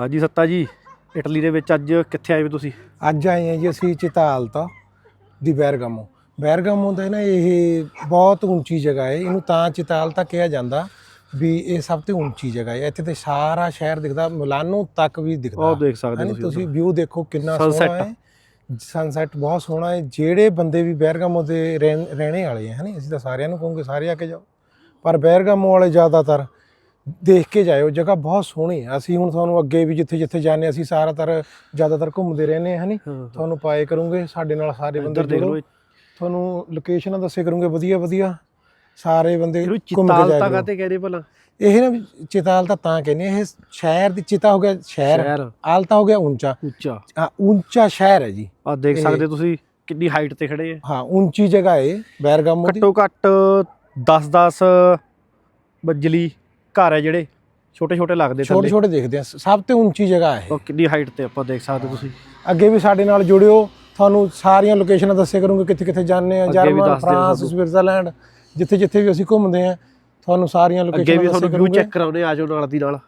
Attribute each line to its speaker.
Speaker 1: ਹਾਂਜੀ ਸੱਤਾ ਜੀ ਇਟਲੀ ਦੇ ਵਿੱਚ ਅੱਜ ਕਿੱਥੇ ਆਏ ਹੋ ਤੁਸੀਂ?
Speaker 2: ਅੱਜ ਆਏ ਹਾਂ ਜੀ ਅਸੀਂ ਚਿਤਾਲ ਤੋਂ ਦੀ ਬੈਰਗਾਮੋ। ਬੈਰਗਾਮੋ ਦਾ ਨਾ ਇਹ ਬਹੁਤ ਉੱਚੀ ਜਗ੍ਹਾ ਹੈ ਇਹਨੂੰ ਤਾਂ ਚਿਤਾਲ ਤਾਂ ਕਿਹਾ ਜਾਂਦਾ ਵੀ ਇਹ ਸਭ ਤੋਂ ਉੱਚੀ ਜਗ੍ਹਾ ਹੈ। ਇੱਥੇ ਤੇ ਸਾਰਾ ਸ਼ਹਿਰ ਦਿਖਦਾ ਮਿਲਾਨੋ ਤੱਕ ਵੀ ਦਿਖਦਾ।
Speaker 1: ਉਹ ਦੇਖ ਸਕਦੇ
Speaker 2: ਹੈਨੀ?
Speaker 1: ਤੁਸੀਂ
Speaker 2: ਤੁਸੀਂ ਵਿਊ ਦੇਖੋ ਕਿੰਨਾ. ਸੋਹਣਾ ਹੈ। ਸਨਸੈਟ ਬਹੁਤ ਸੋਹਣਾ ਹੈ। ਜਿਹੜੇ ਬੰਦੇ ਵੀ ਬੈਰਗਾਮੋ ਦੇ ਰਹਿਣ- ਰਹਿਣੇ ਵਾਲੇ ਹੈ ਹਨੀ ਅਸੀਂ ਤਾਂ ਸਾਰਿਆਂ ਨੂੰ ਕਹੂੰਗੇ ਸਾਰੇ ਆ ਕੇ ਜਾਓ। ਪਰ ਬੈਰਗਾਮੋ ਵਾਲੇ ਜ਼ਿਆਦਾਤਰ ਦੇਖ ਕੇ ਜਾਇਓ ਜਗ੍ਹਾ ਬਹੁਤ ਸੋਹਣੀ ਹੈ। ਅਸੀਂ ਹੁਣ ਤੁਹਾਨੂੰ ਅੱਗੇ ਵੀ ਜਿੱਥੇ ਜਿੱਥੇ ਜਾਂਦੇ ਅਸੀਂ ਸਾਰਾਤਰ ਜ਼ਿਆਦਾਤਰ ਘੁੰਮਦੇ ਰਹਿੰਦੇ ਹਾਂ ਹਨੀ
Speaker 1: ਹਾਂ
Speaker 2: ਤੁਹਾਨੂੰ ਪਾਏ ਕਰੂੰਗੇ ਸਾਡੇ ਨਾਲ ਸਾਰੇ ਬੰਦੇ
Speaker 1: ਇੱਧਰ ਦੇਖ ਲਓ
Speaker 2: ਜੁੜੋ। ਤੁਹਾਨੂੰ ਲੋਕੇਸ਼ਨਾਂ ਦੱਸੇ ਕਰੂੰਗੇ ਵਧੀਆ ਵਧੀਆ। ਸਾਰੇ ਬੰਦੇ ਘੁੰਮ ਕੇ
Speaker 1: ਚਿਤਾਲ
Speaker 2: ਜਾਇਆ
Speaker 1: ਤਾਂ
Speaker 2: ਕਰੋ।
Speaker 1: ਕਾਤੇ ਕਹਿੰਦੇ ਭਲਾ?
Speaker 2: ਇਹ ਨਾ ਵੀ ਚਿਤਾਲ ਤਾਂ ਤਾਂ ਕਹਿੰਦੇ ਇਹ ਸ਼ਹਿਰ ਦੀ ਚਿਤਾ ਹੋ ਗਿਆ ਸ਼ਹਿਰ। ਆਲਤਾ ਹੋ ਗਿਆ ਉੱਚਾ।
Speaker 1: ਉੱਚਾ।
Speaker 2: ਹਾਂ ਉੱਚਾ ਸ਼ਹਿਰ ਹੈ ਜੀ।
Speaker 1: ਆ ਦੇਖ ਸਕਦੇ ਤੁਸੀਂ ਕਿੰਨੀ ਹਾਈਟ ਤੇ ਖੜੇ ਆ।
Speaker 2: ਹਾਂ ਉੱਚੀ ਜਗ੍ਹਾ ਹੈ ਬੈਰਗਾਮੋ ਦੀ।
Speaker 1: ਘੱਟੋ ਘੱਟ 10 10 ਮੰਜ਼ਲੀ ਘਰ ਹੈ ਜਿਹੜੇ? ਛੋਟੇ ਛੋਟੇ ਲੱਗਦੇ
Speaker 2: ਛੋਟੇ
Speaker 1: ਥੱਲੇ?
Speaker 2: ਛੋਟੇ ਦੇਖਦੇ ਆ। ਸਭ ਤੋਂ ਉੱਚੀ ਜਗ੍ਹਾ ਹੈ
Speaker 1: ਉਹ ਕਿੰਨੀ ਹਾਈਟ ਤੇ ਆਪਾਂ ਦੇਖ ਸਕਦੇ ਤੁਸੀਂ।
Speaker 2: ਅੱਗੇ ਵੀ ਸਾਡੇ ਨਾਲ ਜੁੜਿਓ। ਤੁਹਾਨੂੰ ਸਾਰੀਆਂ ਲੋਕੇਸ਼ਨਾਂ ਦੱਸੇ ਕਰੂੰਗੇ ਕਿੱਥੇ ਕਿੱਥੇ ਜਾਂਦੇ ਆ।
Speaker 1: ਅੱਗੇ ਵੀ
Speaker 2: ਜਰਮਨ ਫਰਾਂਸ। ਸਵਿਟਜ਼ਰਲੈਂਡ ਜਿੱਥੇ ਜਿੱਥੇ ਵੀ ਅਸੀਂ ਘੁੰਮਦੇ ਆ ਤੁਹਾਨੂੰ ਸਾਰੀਆਂ
Speaker 1: ਅੱਗੇ
Speaker 2: ਲੋਕੇਸ਼ਨਾਂ
Speaker 1: ਵੀ
Speaker 2: ਦੱਸੇ
Speaker 1: ਤੁਹਾਨੂੰ ਵਿਊ ਚੈੱਕ ਕਰਾਉਣੇ ਆਜੋ ਨਾਲ ਦੀ ਨਾਲ।